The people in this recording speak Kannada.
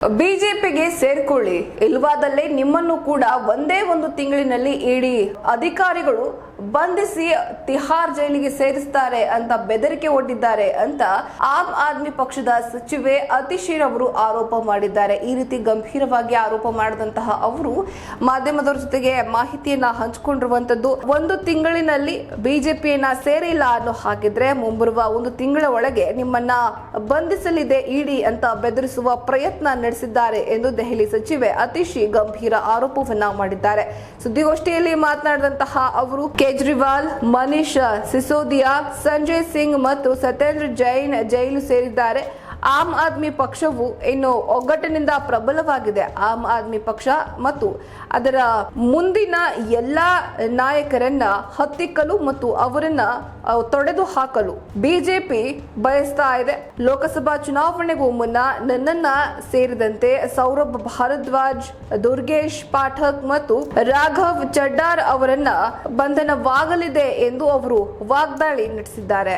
ಬಿಜೆಪಿಗೆ ಸೇರ್ಕೊಳ್ಳಿ. ಇಲ್ವಾದಲ್ಲಿ ನಿಮ್ಮನ್ನು ಕೂಡ ಒಂದೇ ಒಂದು ತಿಂಗಳಿನಲ್ಲಿ ಇಡಿ ಅಧಿಕಾರಿಗಳು ಬಂಧಿಸಿ ತಿಹಾರ್ ಜೈಲಿಗೆ ಸೇರಿಸ್ತಾರೆ ಅಂತ ಬೆದರಿಕೆ ಒಡ್ಡಿದ್ದಾರೆ ಅಂತ ಆಮ್ ಆದ್ಮಿ ಪಕ್ಷದ ಸಚಿವೆ ಅತಿಶೀರ್ ಅವರು ಆರೋಪ ಮಾಡಿದ್ದಾರೆ. ಈ ರೀತಿ ಗಂಭೀರವಾಗಿ ಆರೋಪ ಮಾಡಿದಂತಹ ಅವರು ಮಾಧ್ಯಮದವರ ಜೊತೆಗೆ ಮಾಹಿತಿಯನ್ನ ಹಂಚಿಕೊಂಡಿರುವಂತದ್ದು ಒಂದು ತಿಂಗಳಿನಲ್ಲಿ ಬಿಜೆಪಿಯನ್ನ ಸೇರಿಲ್ಲ ಅನ್ನೋ ಹಾಗಿದ್ರೆ ಮುಂಬರುವ ಒಂದು ತಿಂಗಳ ಒಳಗೆ ನಿಮ್ಮನ್ನ ಬಂಧಿಸಲಿದೆ ಇಡಿ ಅಂತ ಬೆದರಿಸುವ ಪ್ರಯತ್ನ ನಡೆಸಿದ್ದಾರೆ ಎಂದು ದೆಹಲಿ ಸಚಿವೆ ಅತಿಶಿ ಗಂಭೀರ ಆರೋಪವನ್ನ ಮಾಡಿದ್ದಾರೆ. ಸುದ್ದಿಗೋಷ್ಠಿಯಲ್ಲಿ ಮಾತನಾಡಿದಂತಹ ಅವರು ಕೇಜ್ರಿವಾಲ್ ಮನೀಶ್ ಸಿಸೋದಿಯಾ, ಸಂಜಯ್ ಸಿಂಗ್ ಮತ್ತು ಸತೇಂದ್ರ ಜೈನ್ ಜೈಲು ಸೇರಿದ್ದಾರೆ. ಆಮ್ ಆದ್ಮಿ ಪಕ್ಷವು ಇನ್ನು ಒಗ್ಗಟ್ಟಿನಿಂದ ಪ್ರಬಲವಾಗಿದೆ. ಆಮ್ ಆದ್ಮಿ ಪಕ್ಷ ಮತ್ತು ಅದರ ಮುಂದಿನ ಎಲ್ಲಾ ನಾಯಕರನ್ನ ಹತ್ತಿಕ್ಕಲು ಮತ್ತು ಅವರನ್ನ ತೊಡೆದು ಹಾಕಲು ಬಿಜೆಪಿ ಬಯಸ್ತಾ ಇದೆ. ಲೋಕಸಭಾ ಚುನಾವಣೆಗೂ ಮುನ್ನ ನನ್ನನ್ನ ಸೇರಿದಂತೆ ಸೌರಭ್ ಭಾರದ್ವಾಜ್, ದುರ್ಗೇಶ್ ಪಾಠಕ್ ಮತ್ತು ರಾಘವ್ ಚಡ್ಡಾರ್ ಅವರನ್ನ ಬಂಧನವಾಗಲಿದೆ ಎಂದು ಅವರು ವಾಗ್ದಾಳಿ ನಡೆಸಿದ್ದಾರೆ.